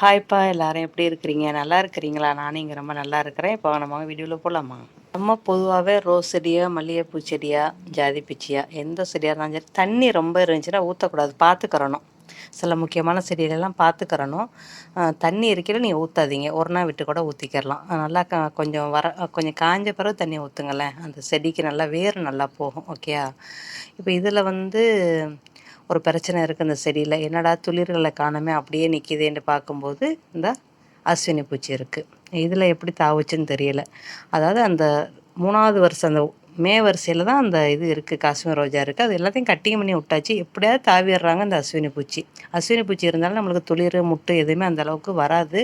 ஹாய்ப்பா எல்லாரும் எப்படி இருக்கிறீங்க? நல்லா இருக்கிறீங்களா? நானும் இங்கே ரொம்ப நல்லா இருக்கிறேன். இப்போ நம்ம வீடியோவில் போகலாமா நம்ம பொதுவாகவே ரோஸ் செடியா மல்லிகைப்பூ செடியா ஜாதி பிச்சியா எந்த செடியாக இருந்தாலும் சரி தண்ணி ரொம்ப இருந்துச்சுன்னா ஊற்றக்கூடாது பார்த்துக்கிறணும். சில முக்கியமான செடியிலெல்லாம் பார்த்துக்கிறணும். தண்ணி இருக்கிற நீங்கள் ஊற்றாதீங்க ஒரு நாள் விட்டு கூட ஊற்றிக்கிறலாம் நல்லா கொஞ்சம் வர கொஞ்சம் காஞ்ச பிறகு தண்ணி ஊற்றுங்களேன் அந்த செடிக்கு நல்லா வேர் நல்லா போகும். ஓகேயா இப்போ இதில் வந்து ஒரு பிரச்சனை இருக்குது இந்த செடியில். என்னடா துளிர்களை காணமே அப்படியே நிற்கிதேன்னு பார்க்கும்போது இந்த அஸ்வினி பூச்சி இருக்குது இதில் எப்படி தாவுச்சுன்னு தெரியல. அதாவது அந்த மூணாவது வருஷம் அந்த மே வரிசையில் தான் அந்த இது இருக்குது காஷ்மீர் ரோஜா இருக்குது அது எல்லாத்தையும் கட்டிங் பண்ணி விட்டாச்சு. எப்படியாவது தாவிடுறாங்க அந்த அஸ்வினி பூச்சி. அஸ்வினி பூச்சி இருந்தாலும் நம்மளுக்கு துளிர் முட்டு எதுவுமே அந்த அளவுக்கு வராது.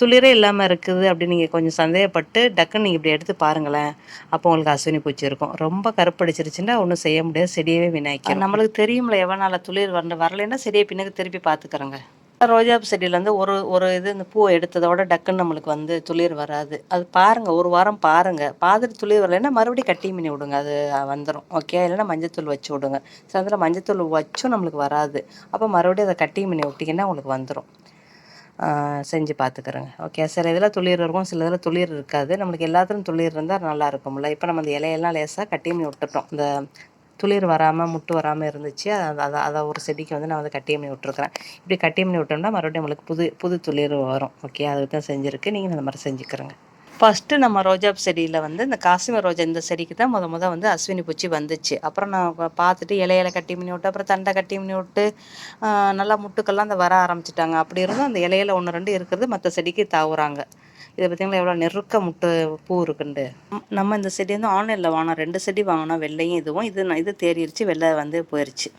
துளிரே இல்லாமல் இருக்குது அப்படின்னு நீங்கள் கொஞ்சம் சந்தேகப்பட்டு டக்குன்னு நீங்கள் இப்படி எடுத்து பாருங்களேன். அப்போ உங்களுக்கு அஸ்வினி பூச்சி இருக்கும். ரொம்ப கருப்படிச்சிருச்சுன்னா ஒன்றும் செய்ய முடியாது. செடியவே விநாய்க்கும் நம்மளுக்கு தெரியும்ல எவ்வளோ நாள் துளிர் வர வரலைன்னா செடியை பின்னுக்கு திருப்பி பார்த்துக்கிறோங்க. ரோஜாப்பு செடியிலேருந்து ஒரு ஒரு இது இந்த பூவை எடுத்ததோட டக்குன்னு நம்மளுக்கு வந்து துளிர் வராது. அது பாருங்கள் ஒரு வாரம் பாருங்கள் பார்த்துட்டு துளிர் வரலைன்னா மறுபடியும் கட்டி பண்ணி விடுங்க. அது வந்துடும் ஓகே இல்லைன்னா மஞ்சத்தூள் வச்சு விடுங்க. சாயந்தரம் மஞ்சத்தூள் வச்சும் நம்மளுக்கு வராது. அப்போ மறுபடியும் அதை கட்டி பண்ணி விட்டிங்கன்னா உங்களுக்கு வந்துடும் செஞ்சு பார்த்துக்குறேங்க ஓகே சில இதில் துளிர் இருக்கும் சில இதில் துளிர் இருக்காது. நம்மளுக்கு எல்லாத்துலையும் துளிர் இருந்தால் நல்லா இருக்கும்ல. இப்போ நம்ம அந்த இலையெல்லாம் லேசாக கட்டி பண்ணி விட்டுட்டோம். இந்த துளிர் வராமல் முட்டு வராமல் இருந்துச்சு. அதை அதை அதை ஒரு செடிக்கு வந்து நான் வந்து கட்டி பண்ணி விட்ருக்குறேன் இப்படி கட்டி பண்ணி விட்டோம்னா மறுபடியும் நம்மளுக்கு புது புது துளிர் வரும். ஓகே அதுக்கு தான் செஞ்சுருக்கு. நீங்கள் அந்த மாதிரி செஞ்சுக்கிறேங்க. ஃபஸ்ட்டு நம்ம ரோஜா செடியில் வந்து இந்த காஷ்மீர் ரோஜா இந்த செடிக்கு தான் முத முத வந்து அஸ்வினி பூச்சி வந்துச்சு. அப்புறம் நான் பார்த்துட்டு இலையில கட்டி பண்ணி விட்டு அப்புறம் தண்டை கட்டி பண்ணி விட்டு நல்லா முட்டுக்கெல்லாம் அந்த வர ஆரம்பிச்சிட்டாங்க. அப்படி இருந்தும் அந்த இலையில ஒன்று ரெண்டு இருக்கிறது மற்ற செடிக்கு தாவுறாங்க. இதை பார்த்தீங்களா எவ்வளோ நெருக்க முட்டு பூ இருக்குண்டு. நம்ம இந்த செடி வந்து ஆன்லைனில் வாங்கினோம் ரெண்டு செடி வாங்கினோம் வெள்ளையும் இதுவும் இது இது தேறிடுச்சு வெள்ளை வந்து போயிடுச்சு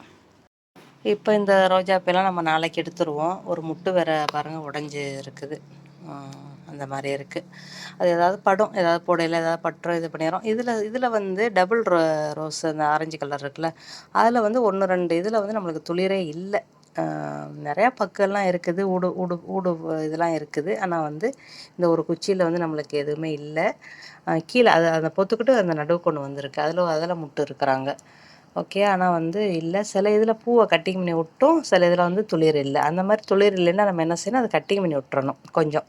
இப்போ இந்த ரோஜாப்பெல்லாம் நம்ம நாளைக்கு எடுத்துருவோம். ஒரு முட்டு வேற பாருங்கள் உடஞ்சி இருக்குது. அந்த மாதிரி இருக்குது அது ஏதாவது படம் ஏதாவது போடையில் ஏதாவது பட்டுறோம் இது பண்ணிடுறோம். இதில் இதில் வந்து டபுள் ரோ ரோஸ் அந்த ஆரஞ்சு கலர் இருக்குல்ல அதில் வந்து ஒன்று ரெண்டு இதில் வந்து நம்மளுக்கு துளிரே இல்லை. நிறையா பக்கெல்லாம் இருக்குது. ஊடு ஊடு ஊடு இதெல்லாம் இருக்குது. ஆனால் வந்து இந்த ஒரு குச்சியில் வந்து நம்மளுக்கு எதுவுமே இல்லை. கீழே அதை அதை பொத்துக்கிட்டு அந்த நடுவு கொண்டு வந்திருக்கு. அதில் அதில் முட்டு இருக்கிறாங்க. ஓகே ஆனால் வந்து இல்லை. சில இதில் பூவை கட்டிங் பண்ணி விட்டும். சில இதில் வந்து துளிர் இல்லை. அந்த மாதிரி துளிர் இல்லைன்னா நம்ம என்ன செய்யணும்? அதை கட்டிங் பண்ணி விட்டுறணும் கொஞ்சம்.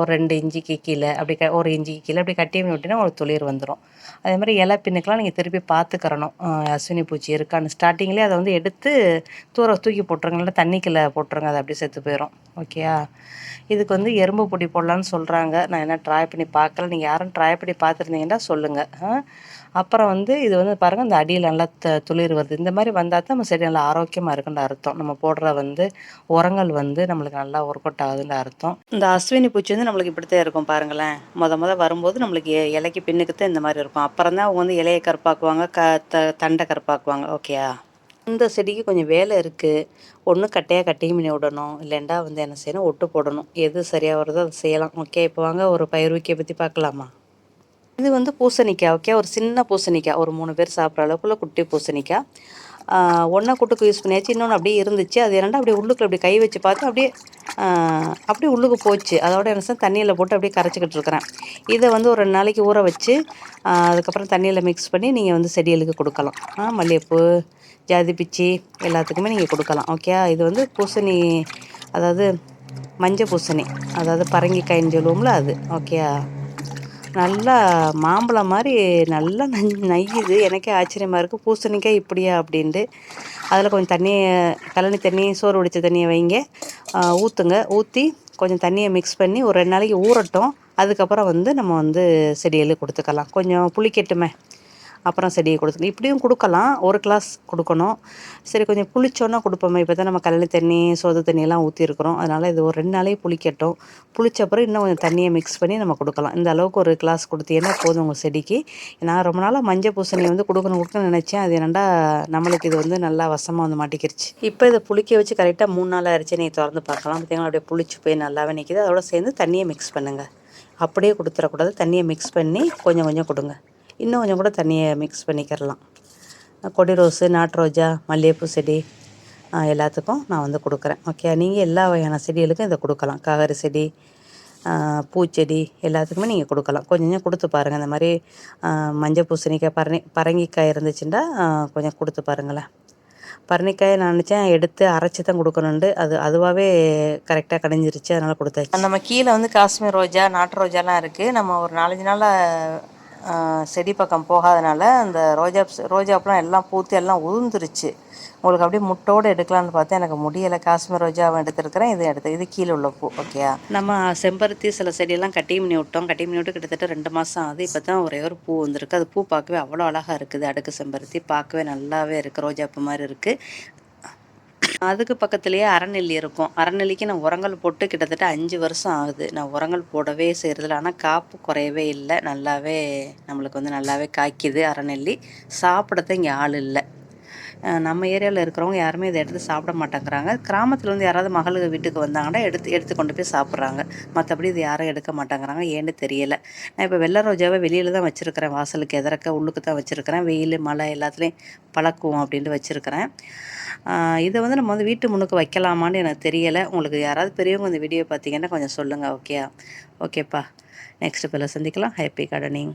ஒரு ரெண்டு இஞ்சிக்கு கீழே அப்படி க ஒரு இஞ்சிக்கு கீழே அப்படி கட்டி விட்டினா உங்களுக்கு துளிர் வந்துடும் அதே மாதிரி இலை பின்னுக்கெலாம் நீங்கள் திருப்பி பார்த்துக்கிறணும் அஸ்வினி பூச்சி இருக்கான்னு ஸ்டார்டிங்லேயே அதை வந்து எடுத்து தூர தூக்கி போட்டுருங்க. இல்லை தண்ணிக்குள்ளே போட்டுருங்க. அது அப்படியே செத்து போயிடும் ஓகேயா இதுக்கு வந்து எறும்பு பொடி போடலான்னு சொல்கிறாங்க நான் என்ன ட்ரை பண்ணி பார்க்கல நீங்கள் யாரும் ட்ரை பண்ணி பார்த்துருந்தீங்கன்னா சொல்லுங்கள் அப்புறம் வந்து இது வந்து பாருங்கள் இந்த அடியில் நல்லா த துளிர் வருது. இந்த மாதிரி வந்தால் தான் நம்ம செடி நல்லா ஆரோக்கியமாக இருக்குன்ற அர்த்தம். நம்ம போடுற வந்து உரங்கள் வந்து நம்மளுக்கு நல்லா ஒர்க் அவுட் ஆகுதுன்ற அர்த்தம். இந்த அஸ்வினி பூச்சி வந்து நம்மளுக்கு இப்படித்தான் இருக்கும் பாருங்களேன். மொத மொதல் வரும்போது நம்மளுக்கு இலைக்கு பின்னுக்கு தான் இந்த மாதிரி இருக்கும். அப்புறம் தான் அவங்க வந்து இலையை கருப்பாக்குவாங்க க த தண்டை கருப்பாக்குவாங்க. ஓகேயா இந்த செடிக்கு கொஞ்சம் வேலை இருக்குது ஒன்று கட்டையாக கட்டியும் பண்ணி விடணும். இல்லைண்டா வந்து என்ன செய்யணும்? ஒட்டு போடணும். எது சரியாக வருதோ அதை செய்யலாம். ஓகே இப்போ வாங்க ஒரு பயிர் வைக்க பற்றி பார்க்கலாமா? இது வந்து பூசணிக்காய் ஓகே ஒரு சின்ன பூசணிக்காய். ஒரு மூணு பேர் சாப்பிட்ற அளவுக்குள்ள குட்டி பூசணிக்காய். ஒன்றை கூட்டுக்கு யூஸ் பண்ணியாச்சு. இன்னொன்று அப்படியே இருந்துச்சு. அது என்னடா அப்படியே உள்ளுக்குள்ள அப்படி கை வச்சு பார்த்து அப்படியே அப்படியே உள்ளுக்கு போச்சு. அதோட என்ன தண்ணியில் போட்டு அப்படியே கரைச்சிக்கிட்டு இருக்கிறேன். இதை வந்து ஒரு ரெண்டு நாளைக்கு ஊற வச்சு அதுக்கப்புறம் தண்ணியில் மிக்ஸ் பண்ணி நீங்கள் வந்து செடிகளுக்கு கொடுக்கலாம். மல்லிகைப்பூ ஜாதி பிச்சி எல்லாத்துக்குமே நீங்கள் கொடுக்கலாம். ஓகே இது வந்து பூசணி அதாவது மஞ்சள் பூசணி. அதாவது பரங்கிக்காயின்னு சொல்லுவோம்ல அது. ஓகே நல்லா மாம்பழம் மாதிரி நல்லா நஞ் நையுது. எனக்கே ஆச்சரியமாக இருக்குது பூசணிக்காய் இப்படியா? அப்படின்ட்டு. அதில் கொஞ்சம் தண்ணியை கழனி தண்ணி சோறு வடித்த தண்ணியை வைங்க. ஊற்றுங்க ஊற்றி கொஞ்சம் தண்ணியை மிக்ஸ் பண்ணி ஒரு ரெண்டு நாளைக்கு ஊறட்டும். அதுக்கப்புறம் வந்து நம்ம வந்து செடியில் கொடுத்துக்கலாம். கொஞ்சம் புளிக்கட்டுமே. அப்புறம் செடியை கொடுத்துக்கணும் இப்படியும் கொடுக்கலாம். ஒரு கிளாஸ் கொடுக்கணும். சரி கொஞ்சம் புளிச்சோன்னா கொடுப்போமே. இப்போ தான் நம்ம கல்லணி தண்ணி சோத தண்ணியெல்லாம் ஊற்றிருக்கிறோம் அதனால் இது ஒரு ரெண்டு நாளே புளிக்கட்டும். புளிச்ச அப்புறம் இன்னும் கொஞ்சம் தண்ணியை மிக்ஸ் பண்ணி நம்ம கொடுக்கலாம். இந்த அளவுக்கு ஒரு கிளாஸ் கொடுத்தீங்கன்னா போதும் உங்கள் செடிக்கு. நான் ரொம்ப நாளாக மஞ்சள் பூசணி வந்து கொடுக்கணும் கொடுக்கணும்னு நினச்சேன். அது என்னண்டா நம்மளுக்கு இது வந்து நல்லா வசமாக வந்து மாட்டிக்கிருச்சு. இப்போ இதை புளிக்க வச்சு கரெக்டாக மூணு நாள் அரிச்சு நீ திறந்து பார்க்கலாம். பார்த்தீங்கன்னா அப்படியே புளிச்சு போய் நல்லாவே நிற்கிது அதோட சேர்ந்து தண்ணியை மிக்ஸ் பண்ணுங்கள் அப்படியே கொடுத்துடக்கூடாது. தண்ணியை மிக்ஸ் பண்ணி கொஞ்சம் கொஞ்சம் கொடுங்க. இன்னும் கொஞ்சம் கூட தண்ணியை மிக்ஸ் பண்ணிக்கிறலாம். கொடி ரோஸு நாட்டு ரோஜா மல்லிகைப்பூ செடி எல்லாத்துக்கும் நான் வந்து கொடுக்குறேன். ஓகே நீங்கள் எல்லா வகையான செடிகளுக்கும் இதை கொடுக்கலாம். காகரி செடி பூச்செடி எல்லாத்துக்குமே நீங்கள் கொடுக்கலாம். கொஞ்சம் கொஞ்சம் கொடுத்து பாருங்கள் இந்த மாதிரி மஞ்சள் பூசணிக்காய் பரணி பரங்கிக்காய் இருந்துச்சுன்னா கொஞ்சம் கொடுத்து பாருங்களேன். பரணிக்காயை நான் நினச்சேன் எடுத்து அரைச்சி தான் கொடுக்கணுண்டு அது அதுவாகவே கரெக்டாக கடைஞ்சிருச்சு. அதனால் கொடுத்தாச்சு. நம்ம கீழே வந்து காஷ்மீர் ரோஜா நாட்டு ரோஜாலாம் இருக்குது நம்ம ஒரு நாலஞ்சு நாளாக செடி பக்கம் போகாதனால அந்த ரோஜா ரோஜாப்பெலாம் எல்லாம் பூத்து எல்லாம் உதிர்ந்துருச்சு. உங்களுக்கு அப்படியே முட்டோடு எடுக்கலாம்னு பார்த்தா எனக்கு முடியலை. காஷ்மீர் ரோஜாவை எடுத்துருக்கிறேன். இது எடுத்து இது கீழே உள்ள பூ ஓகே நம்ம செம்பருத்தி சில செடியெல்லாம் கட்டி பண்ணி விட்டோம். கட்டி பண்ணி விட்டு கிட்டத்தட்ட ரெண்டு மாதம் ஆகுது. இப்போ தான் ஒரே ஒரு பூ வந்திருக்கு. அது பூ பார்க்கவே அவ்வளோ அழகாக இருக்குது. அடுக்கு செம்பருத்தி பார்க்கவே நல்லாவே இருக்குது ரோஜா பூ மாதிரி இருக்குது அதுக்கு பக்கத்துலேயே அறநெல்லி இருக்கும். அறநெல்லிக்கு நான் உரங்கள் போட்டு கிட்டத்தட்ட அஞ்சு வருஷம் ஆகுது. நான் உரங்கள் போடவே செய்கிறதில்ல ஆனால் காப்பு குறையவே இல்லை. நல்லாவே நம்மளுக்கு வந்து நல்லாவே காய்க்குது அறநெல்லி. சாப்பிடத்த இங்கே ஆள் இல்லை. நம்ம ஏரியாவில் இருக்கிறவங்க யாருமே இதை எடுத்து சாப்பிட மாட்டேங்கிறாங்க. கிராமத்தில் வந்து யாராவது மகளுக்கு வீட்டுக்கு வந்தாங்கன்னா எடுத்து எடுத்து கொண்டு போய் சாப்பிட்றாங்க. மற்றபடி இது யாரும் எடுக்க மாட்டேங்கிறாங்க. ஏன்னு தெரியலை. நான் இப்போ வெள்ளை ரோஜாவை வெளியில் தான் வச்சுருக்கிறேன். வாசலுக்கு எதிரக்க உள்ளுக்கு தான் வச்சுருக்கிறேன். வெயில் மழை எல்லாத்துலேயும் பழக்குவோம் அப்படின்ட்டு வச்சுருக்கிறேன். இதை வந்து நம்ம வந்து வீட்டு முன்னுக்கு வைக்கலாமான்னு எனக்கு தெரியலை. உங்களுக்கு யாராவது பெரியவங்க இந்த வீடியோ பார்த்தீங்கன்னா கொஞ்சம் சொல்லுங்கள் ஓகே ஓகேப்பா நெக்ஸ்ட் பிள்ளை சந்திக்கலாம். Happy gardening